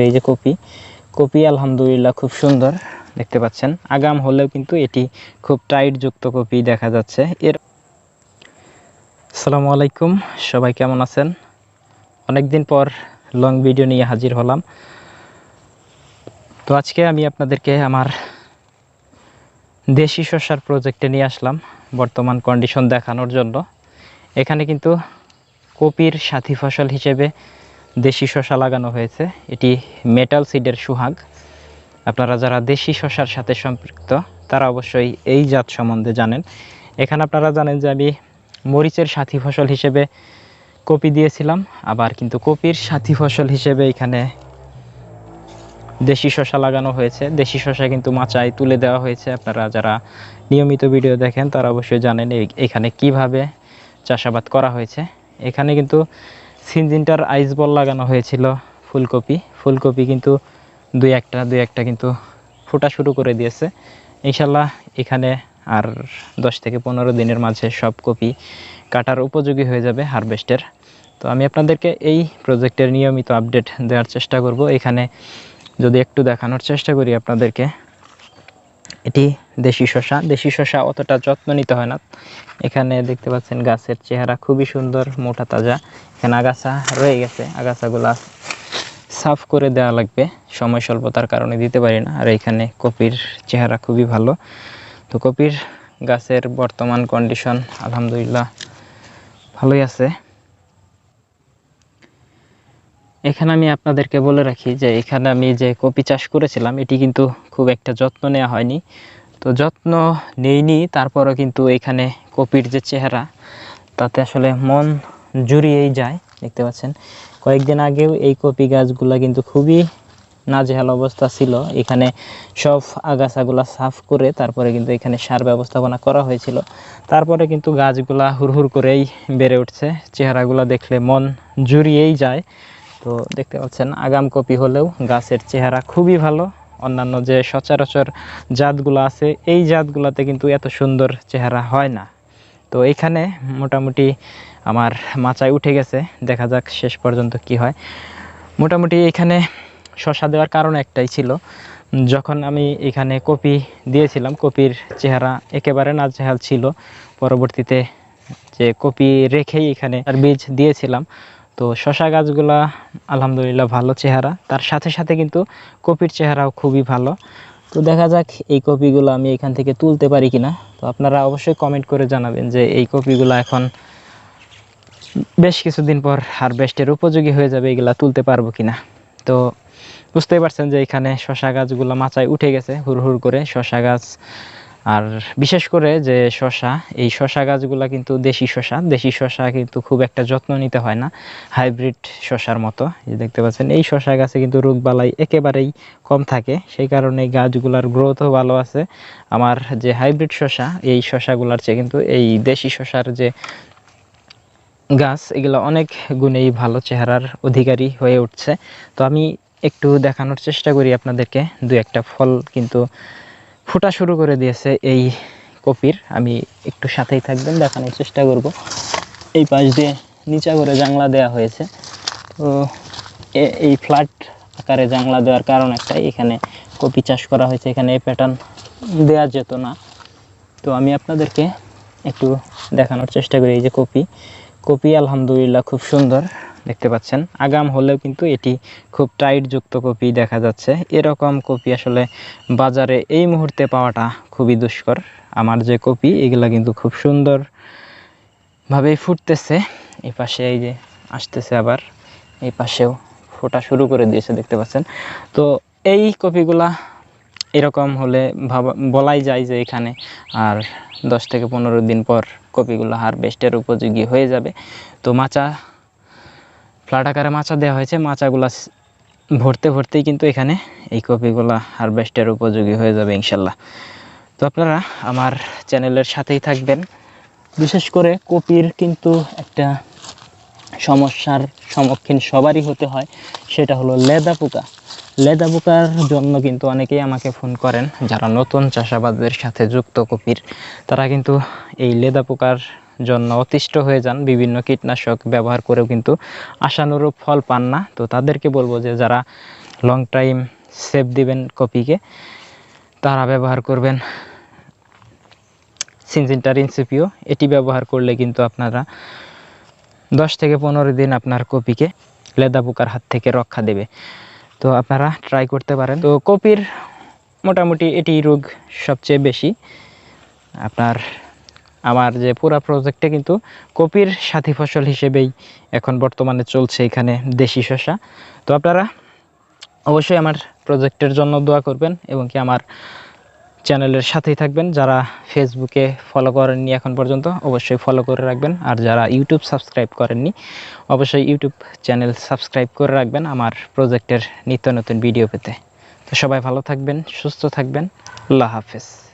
করি এই যে কপি কপি আলহামদুলিল্লাহ খুব সুন্দর, দেখতে পাচ্ছেন। আগাম হলেও কিন্তু এটি খুব টাইট যুক্ত কপি দেখা যাচ্ছে। এর আসসালামু আলাইকুম, সবাই কেমন আছেন? অনেকদিন পর লং ভিডিও নিয়ে হাজির হলাম। তো আজকে আমি আপনাদেরকে আমার দেশি শসার প্রজেক্টে নিয়ে আসলাম, বর্তমান কন্ডিশন দেখানোর জন্য। এখানে কিন্তু কপির সাথী ফসল হিসেবে দেশি শশা লাগানো হয়েছে। এটি মেটাল সিডের সুহাগ। আপনারা যারা দেশি শশার সাথে সম্পৃক্ত, তারা অবশ্যই এই জাত সম্বন্ধে জানেন। এখানে আপনারা জানেন যে আমি মরিচের সাথী ফসল হিসেবে কপি দিয়েছিলাম। আবার কিন্তু কপির সাথী ফসল হিসেবে এখানে দেশি শসা লাগানো হয়েছে। দেশি শসা কিন্তু মাচায় তুলে দেওয়া হয়েছে। আপনারা যারা নিয়মিত ভিডিও দেখেন, তারা অবশ্যই জানেন এখানে কীভাবে চাষাবাদ করা হয়েছে। এখানে কিন্তু সিনজিনটার আইস বল লাগানো হয়েছিল, ফুলকপি। ফুলকপি কিন্তু দুই একটা দুই একটা কিন্তু ফোটা শুরু করে দিয়েছে। ইনশাল্লাহ এখানে আর দশ থেকে পনেরো দিনের মাঝে সব কপি কাটার উপযোগী হয়ে যাবে হারভেস্টের। তো আমি আপনাদেরকে এই প্রজেক্টের নিয়মিত আপডেট দেওয়ার চেষ্টা করব। এখানে যদি একটু দেখানোর চেষ্টা করি আপনাদেরকে। এটি দেশি শসা। দেশি শসা অতটা যত্ন নিতে হয় না। এখানে দেখতে পাচ্ছেন গাছের চেহারা খুবই সুন্দর, মোটা, তাজা। এখানে আগাছা রয়ে গেছে। আগাছাগুলা সাফ করে দেওয়া লাগবে। সময় স্বল্পতার কারণে দিতে পারি না। আর এখানে কপির চেহারা খুবই ভালো। তো কপির গাছের বর্তমান কন্ডিশন আলহামদুলিল্লাহ ভালোই আছে। এখানে আমি আপনাদেরকে বলে রাখি যে এখানে আমি যে কপি চাষ করেছিলাম, এটি কিন্তু খুব একটা যত্ন নেওয়া হয়নি। তো যত্ন নেইনি, তারপরও কিন্তু এখানে কপির যে চেহারা, তাতে আসলে মন জুড়িয়েই যায়, দেখতে পাচ্ছেন। কয়েকদিন আগেও এই কপি গাছগুলা কিন্তু খুবই নাজেহাল অবস্থা ছিল। এখানে সব আগাছাগুলা সাফ করে তারপরে কিন্তু এখানে সার ব্যবস্থাপনা করা হয়েছিল। তারপরে কিন্তু গাছগুলা হুড়হুড় করেই বেড়ে উঠছে। চেহারাগুলা দেখলে মন জুড়িয়েই যায়। তো দেখতে পাচ্ছেন, আগাম কপি হলেও গাছের চেহারা খুবই ভালো। অন্যান্য যে সচরাচর জাতগুলো আছে, এই জাতগুলোতে কিন্তু এত সুন্দর চেহারা হয় না। তো এখানে মোটামুটি আমার মাচায় উঠে গেছে, দেখা যাক শেষ পর্যন্ত কি হয়। মোটামুটি এখানে শশা দেওয়ার কারণ একটাই ছিল, যখন আমি এখানে কপি দিয়েছিলাম, কপির চেহারা একেবারে নাজেহাল ছিল। পরবর্তীতে যে কপি রেখেই এখানে আর বীজ দিয়েছিলাম তো শশা গাছগুলা আলহামদুলিল্লাহ ভালো চেহারা। তার সাথে সাথে কিন্তু কপির চেহারাও খুবই ভালো। তো দেখা যাক এই কপিগুলো আমি এখান থেকে তুলতে পারি কিনা। তো আপনারা অবশ্যই কমেন্ট করে জানাবেন যে এই কপিগুলো এখন বেশ কিছুদিন পর হারভেস্টের উপযোগী হয়ে যাবে, এগুলা তুলতে পারব কিনা। তো বুঝতেই পারছেন যে এখানে শশা গাছগুলো মাচায় উঠে গেছে, হুড় হুড় করে শশা গাছ আর বিশেষ করে যে শশা, এই শশা গাছগুলা কিন্তু দেশি শশা। দেশি শশা কিন্তু খুব একটা যত্ন নিতে হয় না, হাইব্রিড শশার মতো। এই দেখতে পাচ্ছেন, এই শশা গাছে কিন্তু রোগবালাই একেবারেই কম থাকে। সেই কারণে গাছগুলার গ্রোথও ভালো আছে। আমার যে হাইব্রিড শশা, এই শশাগুলার চেয়ে কিন্তু এই দেশি শশার যে গাছ, এগুলো অনেক গুণেই ভালো চেহারার অধিকারী হয়ে উঠছে। তো আমি একটু দেখানোর চেষ্টা করি আপনাদেরকে। দু একটা ফল কিন্তু ফোটা শুরু করে দিয়েছে এই কপির। আমি একটু সাথেই থাকবেন, দেখানোর চেষ্টা করব। এই পাশ দিয়ে নিচা করে জাংলা দেওয়া হয়েছে। তো এই ফ্ল্যাট আকারে জাংলা দেওয়ার কারণ একটাই, এখানে কপি চাষ করা হয়েছে, এখানে এই প্যাটার্ন দেওয়া যেত না। তো আমি আপনাদেরকে একটু দেখানোর চেষ্টা করি, এই যে কপি। কপি আলহামদুলিল্লাহ খুব সুন্দর। দেখতে পাচ্ছেন। আগাম হলেও কিন্তু এটি খুব টাইট যুক্ত কপি দেখা যাচ্ছে। এরকম কপি আসলে বাজারে এই মুহূর্তে পাওয়াটা খুবই দুষ্কর। আমার যে কপি, এগুলা কিন্তু খুব সুন্দর ভাবেই ফুটতেছে। এই পাশে এই যে আসতেছে আবার, এই পাশেও ফোটা শুরু করে দিয়েছে দেখতে পাচ্ছেন। তো এই কপিগুলা এরকম হলে ভাবা, বলাই যায় যে এখানে আর দশ থেকে পনেরো দিন পর কপিগুলো হারভেস্টের উপযোগী হয়ে যাবে। তো মাচা ফ্ল্যাট আকারে মাচা দেওয়া হয়েছে। মাচাগুলা ভরতে ভরতেই কিন্তু এখানে এই কপিগুলা হারভেস্টের উপযোগী হয়ে যাবে ইনশাল্লাহ। তো আপনারা আমার চ্যানেলের সাথেই থাকবেন। বিশেষ করে কপির কিন্তু একটা সমস্যার সম্মুখীন সবারই হতে হয়, সেটা হলো লেদা পোকা। লেদা পোকার জন্য কিন্তু অনেকেই আমাকে ফোন করেন, যারা নতুন চাষাবাদের সাথে যুক্ত কপির, তারা কিন্তু এই লেদা পোকার জন্য অতিষ্ঠ হয়ে যান, বিভিন্ন কীটনাশক ব্যবহার করেও কিন্তু আশানুরূপ ফল পান না। তো তাদেরকে বলব যে যারা লং টাইম সেভ দিবেন কপিকে, তারা ব্যবহার করবেন সিনজিনটার ইনসিপিও। এটি ব্যবহার করলে কিন্তু আপনারা দশ থেকে পনেরো দিন আপনার কপিকে লেদা পোকার হাত থেকে রক্ষা দেবে। তো আপনারা ট্রাই করতে পারেন। তো কপির মোটামুটি এটি রোগ সবচেয়ে বেশি। আপনার আমার যে পুরা প্রজেক্টে কিন্তু কপির সাথী ফসল হিসেবেই এখন বর্তমানে চলছে এখানে দেশি শসা। তো আপনারা অবশ্যই আমার প্রজেক্টের জন্য দোয়া করবেন এবং কি আমার চ্যানেলের সাথেই থাকবেন। যারা ফেসবুকে ফলো করেননি এখন পর্যন্ত অবশ্যই ফলো করে রাখবেন। আর যারা ইউটিউব সাবস্ক্রাইব করেননি, অবশ্যই ইউটিউব চ্যানেল সাবস্ক্রাইব করে রাখবেন আমার প্রজেক্টের নিত্য নতুন ভিডিও পেতে। তো সবাই ভালো থাকবেন, সুস্থ থাকবেন। আল্লাহ হাফেজ।